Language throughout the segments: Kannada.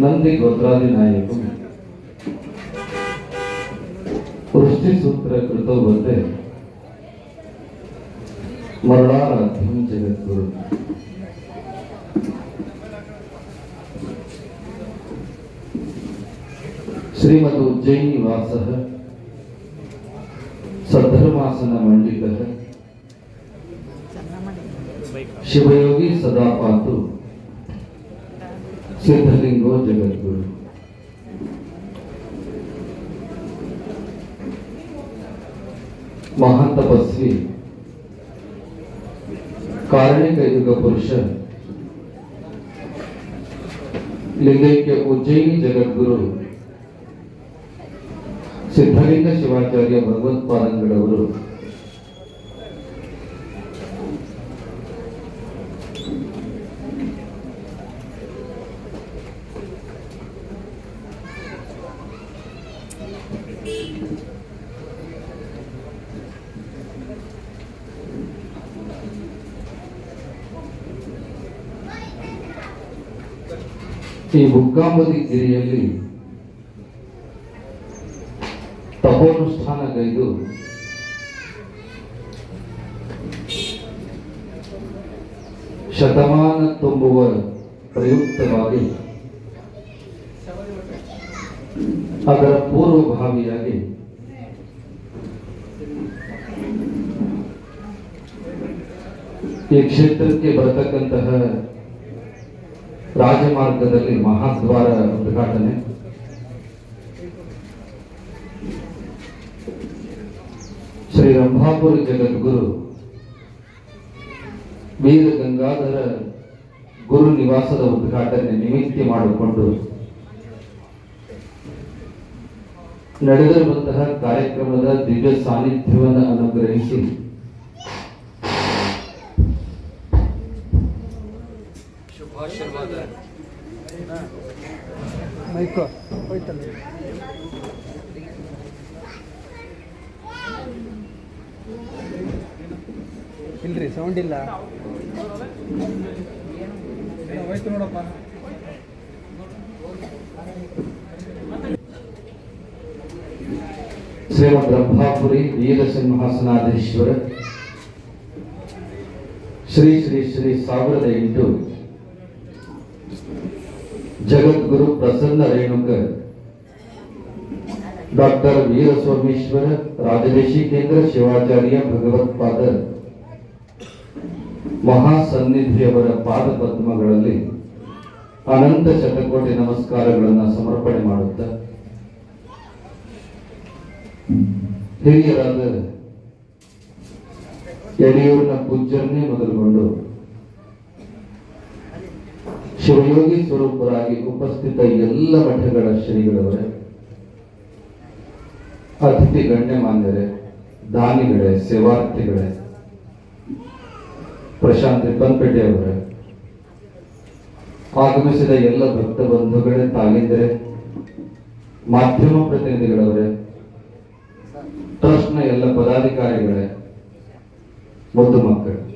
ನಂದಿ ಗೋತ್ರಾದಿ ನಾಯಕು ವೃಷ್ಟಿ ಸೂತ್ರ ಕೃತವಂತೆ ಮರಳಾರಾಧ್ಯಂ ಜಗದ್ಗುರು ಶ್ರೀಮದ್ ಉಜ್ಜಯಿನಿ ವಾಸ ಸದ್ಧರ್ಮಾಸನ ಮಂಡಿತ ಶಿವಯೋಗಿ ಸದಾ ಪಾತು ಸಿದ್ಧಲಿಂಗೋ ಜಗದ್ಗುರು ಮಹಾನ್ ತಪಸ್ವಿ ಕಾರಣಿಕ ಯುಗ ಪುರುಷ ಲಿಂಗೈಕ್ಯ ಉಜ್ಜಯಿನಿ ಜಗದ್ಗುರು ಸಿದ್ಧಲಿಂಗ ಶಿವಾಚಾರ್ಯ ಭಗವತ್ಪಾದಂಗಳವರು ಈ ಬುಕ್ಕಾಂಬದಿ ಗಿರಿಯಲ್ಲಿ ತಪೋನುಷ್ಠಾನಗೈದು ಶತಮಾನ ತುಂಬುವ ಪ್ರಯುಕ್ತವಾಗಿ ಅದರ ಪೂರ್ವಭಾವಿಯಾಗಿ ಈ ಕ್ಷೇತ್ರಕ್ಕೆ ಬರತಕ್ಕಂತಹ ರಾಜಮಾರ್ಗದಲ್ಲಿ ಮಹಾದ್ವಾರ ಉದ್ಘಾಟನೆ. ಶ್ರೀ ರಂಭಾಪುರ ಜಗದ್ಗುರು ವೀರ ಗಂಗಾಧರ ಗುರು ನಿವಾಸದ ಉದ್ಘಾಟನೆ ನಿಮಿತ್ತಿ ಮಾಡಿಕೊಂಡು ನಡೆದಿರುವಂತಹ ಕಾರ್ಯಕ್ರಮದ ದಿವ್ಯ ಸಾನ್ನಿಧ್ಯವನ್ನು ಅನುಗ್ರಹಿಸಿ ಮೈಕೋ ಹೋಯ್ತಲ್ಲ. ಇಲ್ರಿ ಸೌಂಡ್ ಇಲ್ಲ. ಹೋಯ್ತು ನೋಡಪ್ಪ. ಶ್ರೀಮದ್ ರಂಭಾಪುರಿ ವೀರ ಸಿಂಹಾಸನಾಧೀಶ್ವರ. ಶ್ರೀ ಶ್ರೀ ಶ್ರೀ ಸಾವಿರದ ಎಂಟು ಜಗದ್ಗುರು ಪ್ರಸನ್ನ ರೇಣುಕ ಡಾಕ್ಟರ್ ವೀರ ಸೋಮೇಶ್ವರ ರಾಜದೇಶಿ ಕೇಂದ್ರ ಶಿವಾಚಾರ್ಯ ಭಗವತ್ಪಾದ ಮಹಾಸನ್ನಿಧಿಯವರ ಪಾದ ಪದ್ಮಗಳಲ್ಲಿ ಅನಂತ ಶತಕೋಟಿ ನಮಸ್ಕಾರಗಳನ್ನು ಸಮರ್ಪಣೆ ಮಾಡುತ್ತಾ ಹಿರಿಯರಾದ ಯಡಿಯೂರಿನ ಪೂಜ್ಯರನ್ನೇ ಮೊದಲುಗೊಂಡು ಶಿವಯೋಗಿ ಸ್ವರೂಪರಾಗಿ ಉಪಸ್ಥಿತ ಎಲ್ಲ ಮಠಗಳ ಶ್ರೀಗಳವರೇ, ಅತಿಥಿ ಗಣ್ಯಮಾನ್ಯರೇ, ದಾನಿಗಳೇ, ಸೇವಾರ್ಥಿಗಳೇ, ಪ್ರಶಾಂತ್ ಅವರೇ, ಆಗಮಿಸಿದ ಎಲ್ಲ ಭಕ್ತ ಬಂಧುಗಳೇ ತಾಲಿಂದರೆ ಮಾಧ್ಯಮ ಪ್ರತಿನಿಧಿಗಳವರೇ, ಟ್ರಸ್ಟ್ನ ಎಲ್ಲ ಪದಾಧಿಕಾರಿಗಳೇ, ಮುದ್ದು ಮಕ್ಕಳು.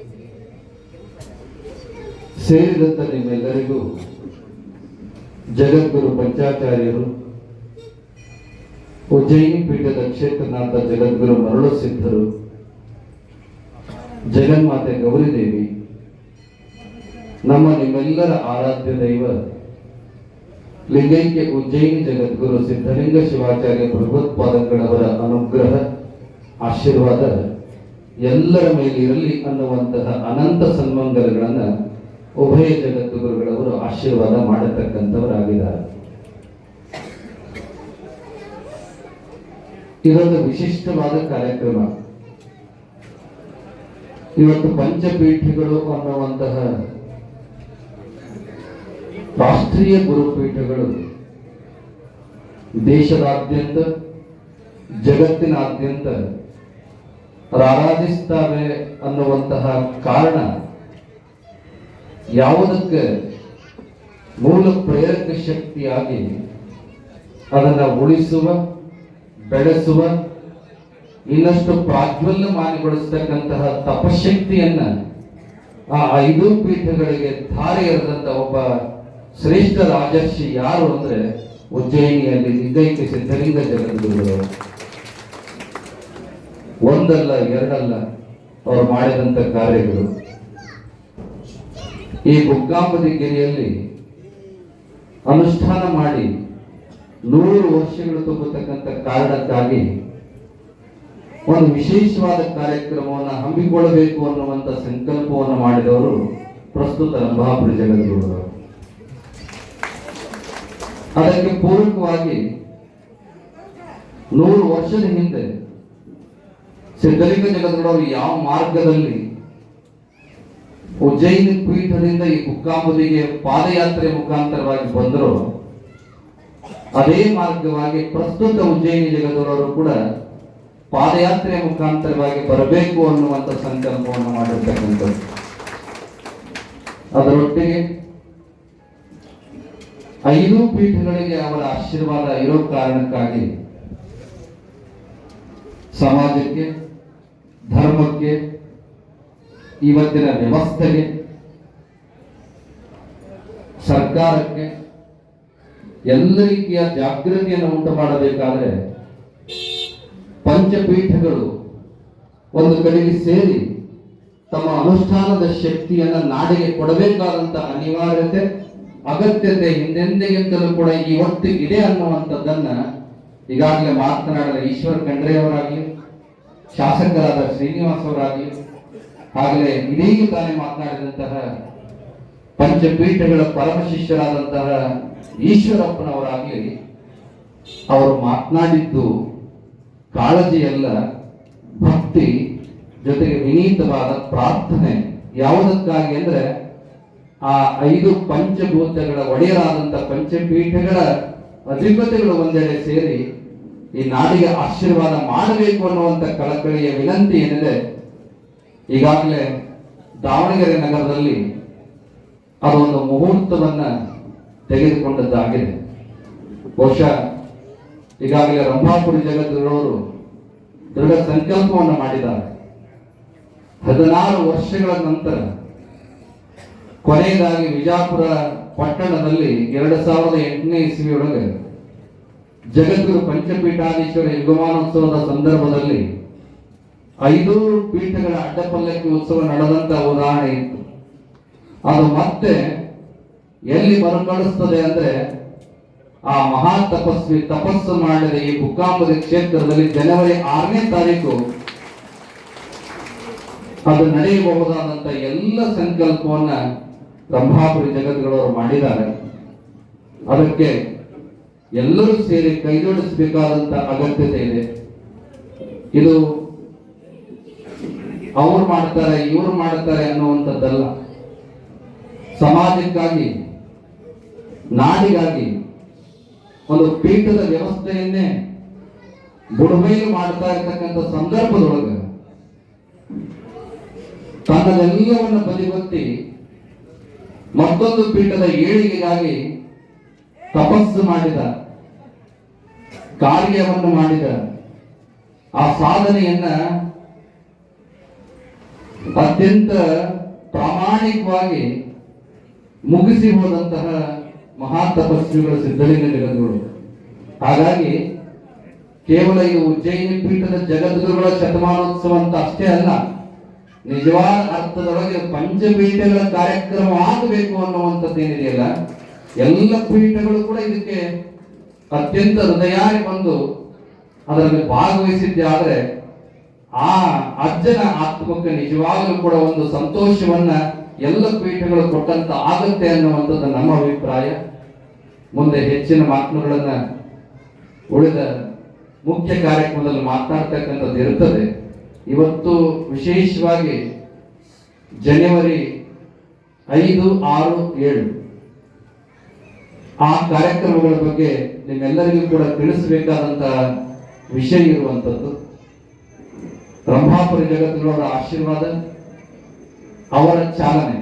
ಸೇರಿದಂತ ನಿಮ್ಮೆಲ್ಲರಿಗೂ ಜಗದ್ಗುರು ಪಂಚಾಚಾರ್ಯರು, ಉಜ್ಜಯಿನಿ ಪೀಠದ ಕ್ಷೇತ್ರನಾಥ ಜಗದ್ಗುರು ಮರಳು ಸಿದ್ಧರು, ಜಗನ್ಮಾತೆ ಗೌರಿದೇವಿ ನಮ್ಮ ನಿಮ್ಮೆಲ್ಲರ ಆರಾಧ್ಯ ದೈವ, ಲಿಂಗೈಕ್ಯ ಉಜ್ಜಯಿನಿ ಜಗದ್ಗುರು ಸಿದ್ಧಲಿಂಗ ಶಿವಾಚಾರ್ಯ ಭಗವತ್ಪಾದಗಳವರ ಅನುಗ್ರಹ, ಆಶೀರ್ವಾದ, ಎಲ್ಲರ ಮೇಲೆ ಇರಲಿ ಅನ್ನುವಂತಹ ಅನಂತ ಸನ್ಮಂಗಲಗಳನ್ನ ಉಭಯ ಜಗದ್ಗುರುಗಳವರು ಆಶೀರ್ವಾದ ಮಾಡತಕ್ಕಂಥವರಾಗಿದ್ದಾರೆ. ಇದೊಂದು ವಿಶಿಷ್ಟವಾದ ಕಾರ್ಯಕ್ರಮ. ಇವತ್ತು ಪಂಚಪೀಠಗಳು ಅನ್ನುವಂತಹ ರಾಷ್ಟ್ರೀಯ ಗುರುಪೀಠಗಳು ದೇಶದಾದ್ಯಂತ, ಜಗತ್ತಿನಾದ್ಯಂತ ರಾರಾಜಿಸ್ತವೆ ಅನ್ನುವಂತಹ ಕಾರಣ ಯಾವುದಕ್ಕೆ ಮೂಲ ಪ್ರೇರಕ ಶಕ್ತಿಯಾಗಿ ಅದನ್ನ ಉಳಿಸುವ, ಬೆಳೆಸುವ, ಇನ್ನಷ್ಟು ಪ್ರಾಜ್ವಲ್ಯಮಾನಗೊಳಿಸ್ತಕ್ಕಂತಹ ತಪಶಕ್ತಿಯನ್ನ ಆ ಐದು ಪೀಠಗಳಿಗೆ ಧಾರೆ ಎರೆದಂತ ಒಬ್ಬ ಶ್ರೇಷ್ಠ ರಾಜರ್ಷಿ ಯಾರು ಅಂದ್ರೆ ಉಜ್ಜಯಿನಿಯಲ್ಲಿ ನಿಗೈಕ ಸಿದ್ಧಲಿಂಗ ಜಗದ್ಗುರುಗಳು. ಒಂದಲ್ಲ, ಎರಡಲ್ಲ ಅವರು ಮಾಡಿದಂತ ಕಾರ್ಯಗಳು. ಈ ಬುಗ್ಗಾಂಬದಿ ಗಿರಿಯಲ್ಲಿ ಅನುಷ್ಠಾನ ಮಾಡಿ ನೂರು ವರ್ಷಗಳು ತುಂಬತಕ್ಕಂಥ ಕಾರಣಕ್ಕಾಗಿ ಒಂದು ವಿಶೇಷವಾದ ಕಾರ್ಯಕ್ರಮವನ್ನು ಹಮ್ಮಿಕೊಳ್ಳಬೇಕು ಅನ್ನುವಂಥ ಸಂಕಲ್ಪವನ್ನು ಮಾಡಿದವರು ಪ್ರಸ್ತುತ ರಂಭಾಪುರಿ ಜಗದ್ಗುರುಗಳು. ಅದಕ್ಕೆ ಪೂರಕವಾಗಿ ನೂರು ವರ್ಷದ ಹಿಂದೆ ಸಿದ್ಧಲಿಂಗ ಜಗದ್ಗುರು ಯಾವ ಮಾರ್ಗದಲ್ಲಿ ಉಜ್ಜಯಿನಿ ಪೀಠದಿಂದ ಈ ಕುಕ್ಕಾಂಬುದಿಗೆ ಪಾದಯಾತ್ರೆ ಮುಖಾಂತರವಾಗಿ ಬಂದರು ಅದೇ ಮಾರ್ಗವಾಗಿ ಪ್ರಸ್ತುತ ಉಜ್ಜಯಿನಿ ಜಗದವರು ಕೂಡ ಪಾದಯಾತ್ರೆ ಮುಖಾಂತರವಾಗಿ ಬರಬೇಕು ಅನ್ನುವಂಥ ಸಂಕಲ್ಪವನ್ನು ಮಾಡಿರ್ತಕ್ಕಂಥದ್ದು. ಅದರೊಟ್ಟಿಗೆ ಐದು ಪೀಠಗಳಿಗೆ ಅವರ ಆಶೀರ್ವಾದ ಇರೋ ಕಾರಣಕ್ಕಾಗಿ ಸಮಾಜಕ್ಕೆ, ಧರ್ಮಕ್ಕೆ ಇವತ್ತಿನ ವ್ಯವಸ್ಥೆಗೆ ಸರ್ಕಾರಕ್ಕೆ ಎಲ್ಲ ರೀತಿಯ ಜಾಗೃತಿಯನ್ನು ಉಂಟು ಮಾಡಬೇಕಾದ್ರೆ ಪಂಚಪೀಠಗಳು ಒಂದು ಕಡೆಗೆ ಸೇರಿ ತಮ್ಮ ಅನುಷ್ಠಾನದ ಶಕ್ತಿಯನ್ನ ನಾಡಿಗೆ ಕೊಡಬೇಕಾದಂತ ಅನಿವಾರ್ಯತೆ, ಅಗತ್ಯತೆ ಹಿಂದೆಂದಿಗಿಂತಲೂ ಕೂಡ ಇವತ್ತು ಇದೆ ಅನ್ನುವಂಥದ್ದನ್ನ ಈಗಾಗಲೇ ಮಾತನಾಡಿದ ಈಶ್ವರ್ ಖಂಡ್ರೆಯವರಾಗಿ ಶಾಸಕರಾದ ಶ್ರೀನಿವಾಸ್ ಹಾಗಲೇ ಇದೀಗ ತಾನೇ ಮಾತನಾಡಿದಂತಹ ಪಂಚಪೀಠಗಳ ಪರಮ ಶಿಷ್ಯರಾದಂತಹ ಈಶ್ವರಪ್ಪನವರಾಗಲಿ, ಅವರು ಮಾತನಾಡಿದ್ದು ಕಾಳಜಿಯಲ್ಲ, ಭಕ್ತಿ ಜೊತೆಗೆ ವಿನೀತವಾದ ಪ್ರಾರ್ಥನೆ. ಯಾವುದಕ್ಕಾಗಿ ಅಂದ್ರೆ, ಆ ಐದು ಪಂಚಭೂತಗಳ ಒಡೆಯರಾದಂತಹ ಪಂಚಪೀಠಗಳ ಅಧಿಪತಿಗಳು ಒಂದೆಡೆ ಸೇರಿ ಈ ನಾಡಿಗೆ ಆಶೀರ್ವಾದ ಮಾಡಬೇಕು ಅನ್ನುವಂತ ಕಳಕಳಿಯ ವಿನಂತಿ ಏನಿದೆ ಈಗಾಗಲೇ ದಾವಣಗೆರೆ ನಗರದಲ್ಲಿ ಅದೊಂದು ಮುಹೂರ್ತವನ್ನ ತೆಗೆದುಕೊಂಡದ್ದಾಗಿದೆ. ಬಹುಶಃ ಈಗಾಗಲೇ ರಂಭಾಪುರಿ ಜಗದ್ಗುರುವರು ದೃಢ ಸಂಕಲ್ಪವನ್ನು ಮಾಡಿದ್ದಾರೆ. ಹದಿನಾರು ವರ್ಷಗಳ ನಂತರ ಕೊನೆಯದಾಗಿ ವಿಜಾಪುರ ಪಟ್ಟಣದಲ್ಲಿ ಎರಡು ಸಾವಿರದ ಎಂಟನೇ ಇಸ್ವಿಯೊಳಗೆ ಜಗದ್ಗುರು ಪಂಚಪೀಠಾಧೀಶ್ವರ ಯುಗಮಾನೋತ್ಸವದ ಸಂದರ್ಭದಲ್ಲಿ ಐದು ಪೀಠಗಳ ಅಡ್ಡಪಲ್ಲಕ್ಕಿ ಉತ್ಸವ ನಡೆದಂತ ಉದಾಹರಣೆ ಇತ್ತು. ಅದು ಮತ್ತೆ ಎಲ್ಲಿ ಮರುಕಳಿಸ್ತದೆ ಅಂದ್ರೆ ಆ ಮಹಾ ತಪಸ್ವಿ ತಪಸ್ಸು ಮಾಡಿದ ಈ ಬುಕ್ಕಾಂಬರಿ ಕ್ಷೇತ್ರದಲ್ಲಿ ಜನವರಿ ಆರನೇ ತಾರೀಕು ಅದು ನಡೆಯಬಹುದಾದಂತ ಎಲ್ಲ ಸಂಕಲ್ಪವನ್ನ ರಂಭಾಪುರಿ ಜಗದ್ಗಳವರು ಮಾಡಿದ್ದಾರೆ. ಅದಕ್ಕೆ ಎಲ್ಲರೂ ಸೇರಿ ಕೈಜೋಡಿಸಬೇಕಾದಂತ ಅಗತ್ಯತೆ ಇದೆ. ಇದು ಅವ್ರು ಮಾಡ್ತಾರೆ, ಇವ್ರು ಮಾಡ್ತಾರೆ ಅನ್ನುವಂಥದ್ದಲ್ಲ. ಸಮಾಜಕ್ಕಾಗಿ, ನಾಡಿಗಾಗಿ, ಒಂದು ಪೀಠದ ವ್ಯವಸ್ಥೆಯನ್ನೇ ಬುಡಮೇಲು ಮಾಡ್ತಾ ಇರ್ತಕ್ಕಂಥ ಸಂದರ್ಭದೊಳಗೆ, ತನ್ನದೆಲ್ಲವನ್ನು ಬದಿಗೊತ್ತಿ ಮತ್ತೊಂದು ಪೀಠದ ಏಳಿಗೆಗಾಗಿ ತಪಸ್ಸು ಮಾಡಿದ, ಕಾರ್ಯವನ್ನು ಮಾಡಿದ ಆ ಸಾಧನೆಯನ್ನ ಅತ್ಯಂತ ಪ್ರಾಮಾಣಿಕವಾಗಿ ಮುಗಿಸಿ ಹೋದಂತಹ ಮಹಾ ತಪಸ್ವಿಗಳ ಸಿದ್ಧಲಿಂಗ ಜಗದ್ಗುರು. ಹಾಗಾಗಿ ಕೇವಲ ಈ ಉಜ್ಜಯಿನಿ ಪೀಠದ ಜಗದ್ಗುರುಗಳ ಶತಮಾನೋತ್ಸವ ಅಂತ ಅಷ್ಟೇ ಅಲ್ಲ, ನಿಜವಾದ ಅರ್ಥದೊಳಗೆ ಪಂಚಪೀಠಗಳ ಕಾರ್ಯಕ್ರಮ ಆಗಬೇಕು ಅನ್ನುವಂಥದ್ದು ಏನಿದೆಯಲ್ಲ ಎಲ್ಲ ಪೀಠಗಳು ಕೂಡ ಇದಕ್ಕೆ ಅತ್ಯಂತ ಹೃದಯ ಬಂದು ಅದರಲ್ಲಿ ಭಾಗವಹಿಸಿದ್ದೆ. ಆದ್ರೆ ಆ ಅಜ್ಜನ ಆತ್ಮಕ್ಕೆ ನಿಜವಾಗಲೂ ಕೂಡ ಒಂದು ಸಂತೋಷವನ್ನ ಎಲ್ಲ ಪೀಠಗಳು ಕೊಟ್ಟಂತ ಆಗುತ್ತೆ ಅನ್ನುವಂಥದ್ದು ನಮ್ಮ ಅಭಿಪ್ರಾಯ. ಮುಂದೆ ಹೆಚ್ಚಿನ ಮಾತುಗಳನ್ನ ಉಳಿದ ಮುಖ್ಯ ಕಾರ್ಯಕ್ರಮದಲ್ಲಿ ಮಾತನಾಡ್ತಕ್ಕಂಥದ್ದು ಇರುತ್ತದೆ ಇವತ್ತು ವಿಶೇಷವಾಗಿ ಜನವರಿ ಐದು, ಆರು, ಏಳು ಆ ಕಾರ್ಯಕ್ರಮಗಳ ಬಗ್ಗೆ ನಿಮ್ಮೆಲ್ಲರಿಗೂ ಕೂಡ ತಿಳಿಸಬೇಕಾದಂತಹ ವಿಷಯ ಇರುವಂಥದ್ದು. ರಂಭಾಪುರಿ ಜಗತ್ತಿನವರ ಆಶೀರ್ವಾದ, ಅವರ ಚಾಲನೆ.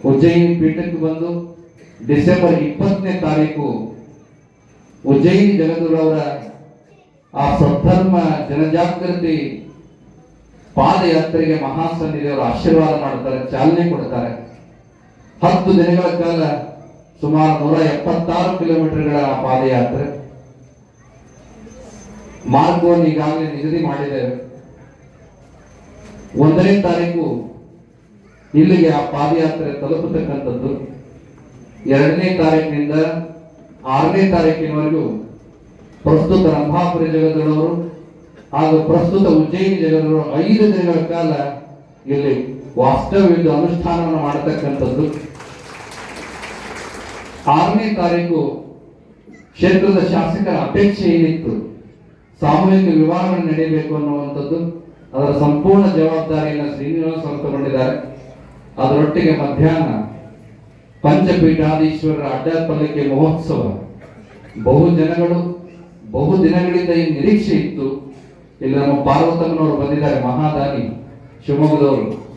ಉಜ್ಜಯಿನಿ ಪೀಠಕ್ಕೆ ಬಂದು ಡಿಸೆಂಬರ್ ಇಪ್ಪತ್ತನೇ ತಾರೀಕು ಉಜ್ಜಯಿನಿ ಜಗದ್ಗುರುವರ ಆ ಸದ್ಧರ್ಮ ಜನಜಾಗೃತಿ ಪಾದಯಾತ್ರೆಗೆ ಮಹಾಸನ್ನಿಧಿಯವರು ಆಶೀರ್ವಾದ ಮಾಡ್ತಾರೆ ಚಾಲನೆ ಕೊಡ್ತಾರೆ ಹತ್ತು ದಿನಗಳ ಕಾಲ ಸುಮಾರು ನೂರ ಎಪ್ಪತ್ತಾರು ಕಿಲೋಮೀಟರ್ಗಳ ಪಾದಯಾತ್ರೆ. ಮಾರ್ಗವನ್ನು ಈಗಾಗಲೇ ನಿಗದಿ ಮಾಡಿದ್ದೇವೆ ಒಂದನೇ ತಾರೀಕು ಇಲ್ಲಿಗೆ ಆ ಪಾದಯಾತ್ರೆ ತಲುಪತಕ್ಕಂಥದ್ದು. ಎರಡನೇ ತಾರೀಕಿನಿಂದ ಆರನೇ ತಾರೀಕಿನವರೆಗೂ ಪ್ರಸ್ತುತ ರಂಭಾಪುರಿ ಜಗದಳವರು ಹಾಗೂ ಪ್ರಸ್ತುತ ಉಜ್ಜಯಿನಿ ಜಗದವರು ಐದು ದಿನಗಳ ಕಾಲ ಇಲ್ಲಿ ವಾಸ್ತವ್ಯದ ಅನುಷ್ಠಾನವನ್ನು ಮಾಡತಕ್ಕಂಥದ್ದು. ಆರನೇ ತಾರೀಕು ಕ್ಷೇತ್ರದ ಶಾಸಕರ ಅಪೇಕ್ಷೆ ಏನಿತ್ತು? ಸಾಮೂಹಿಕ ವಿವಾಹಗಳು ನಡೆಯಬೇಕು ಅನ್ನುವಂಥದ್ದು ಅದರ ಸಂಪೂರ್ಣ ಜವಾಬ್ದಾರಿಯನ್ನು ಶ್ರೀನಿವಾಸ ಅವರು ತಗೊಂಡಿದ್ದಾರೆ. ಅದರೊಟ್ಟಿಗೆ ಮಧ್ಯಾಹ್ನ ಪಂಚಪೀಠಾಧೀಶ್ವರರ ಅಡ್ಡಪಲ್ಲಕ್ಕೆ ಮಹೋತ್ಸವ. ಬಹು ಜನಗಳು, ಬಹು ದಿನಗಳಿಂದ ಈ ನಿರೀಕ್ಷೆ ಇತ್ತು. ಇಲ್ಲಿ ನಮ್ಮ ಪಾರ್ವತಮ್ಮನವರು ಬಂದಿದ್ದಾರೆ, ಮಹಾದಾನಿ ಶಿವಮೊಗ್ಗದವರು.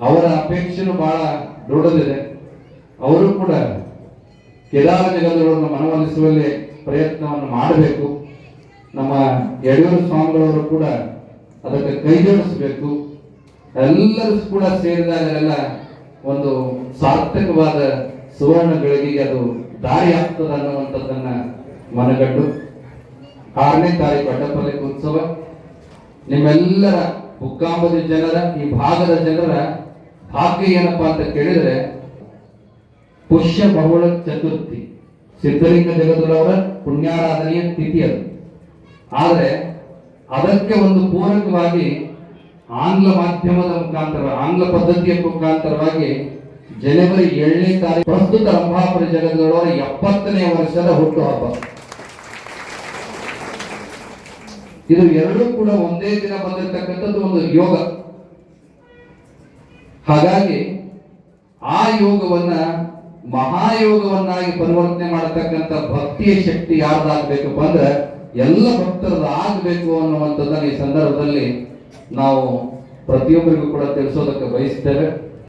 ಅವರ ಅಪೇಕ್ಷೆನೂ ಬಹಳ ದೊಡ್ಡದಿದೆ. ಅವರು ಕೂಡ ಕೇದಾರ ಜಗದವರನ್ನು ಮನವೊಲಿಸುವಲ್ಲಿ ಪ್ರಯತ್ನವನ್ನು ಮಾಡಬೇಕು. ನಮ್ಮ ಯಡಿಯೂರು ಸ್ವಾಮಿಗಳವರು ಕೂಡ ಅದಕ್ಕೆ ಕೈ ಜೋಡಿಸಬೇಕು. ಎಲ್ಲರೂ ಕೂಡ ಸೇರಿದಾಗಲೆಲ್ಲ ಒಂದು ಸಾರ್ಥಕವಾದ ಸುವರ್ಣ ಬೆಳಗಿಗೆ ಅದು ದಾರಿ ಆಗ್ತದೆ ಅನ್ನುವಂಥದ್ದನ್ನ ಮನಗಟ್ಟು ಆರನೇ ತಾರೀಕು ಅಡ್ಡಪಲ್ಲಿ ಉತ್ಸವ ನಿಮ್ಮೆಲ್ಲರ ಹುಕ್ಕಾಂಬದ ಜನರ, ಈ ಭಾಗದ ಜನರ ಹಾಕಿ ಏನಪ್ಪಾ ಅಂತ ಕೇಳಿದ್ರೆ, ಪುಷ್ಯ ಬಹುಳ ಚತುರ್ಥಿ. ಸಿದ್ಧಲಿಂಗ ಜಗದವರ ಪುಣ್ಯಾರಾಧನೆಯ ತಿಥಿ ಆದರೆ ಅದಕ್ಕೆ ಒಂದು ಪೂರಕವಾಗಿ ಆಂಗ್ಲ ಮಾಧ್ಯಮದ ಮುಖಾಂತರ, ಆಂಗ್ಲ ಪದ್ಧತಿಯ ಮುಖಾಂತರವಾಗಿ ಜನವರಿ ಏಳನೇ ತಾರೀಕು ಪ್ರಸ್ತುತ ರಂಭಾಪುರ ಜಗದವರ ಎಪ್ಪತ್ತನೇ ವರ್ಷದ ಹುಟ್ಟುಹಬ್ಬ ಇದು ಎರಡೂ ಕೂಡ ಒಂದೇ ದಿನ ಬಂದಿರತಕ್ಕಂಥದ್ದು ಒಂದು ಯೋಗ. ಹಾಗಾಗಿ ಆ ಯೋಗವನ್ನ ಮಹಾಯೋಗವನ್ನಾಗಿ ಪರಿವರ್ತನೆ ಮಾಡತಕ್ಕಂಥ ಭಕ್ತಿಯ ಶಕ್ತಿ ಯಾರ್ದಾಗಬೇಕಪ್ಪ ಅಂದ್ರೆ ಎಲ್ಲ ಭಕ್ತರದ್ದು ಆಗಬೇಕು ಅನ್ನುವಂಥದ್ದನ್ನು ಈ ಸಂದರ್ಭದಲ್ಲಿ ನಾವು ಪ್ರತಿಯೊಬ್ಬರಿಗೂ ಕೂಡ ತಿಳಿಸೋದಕ್ಕೆ ಬಯಸ್ತೇವೆ.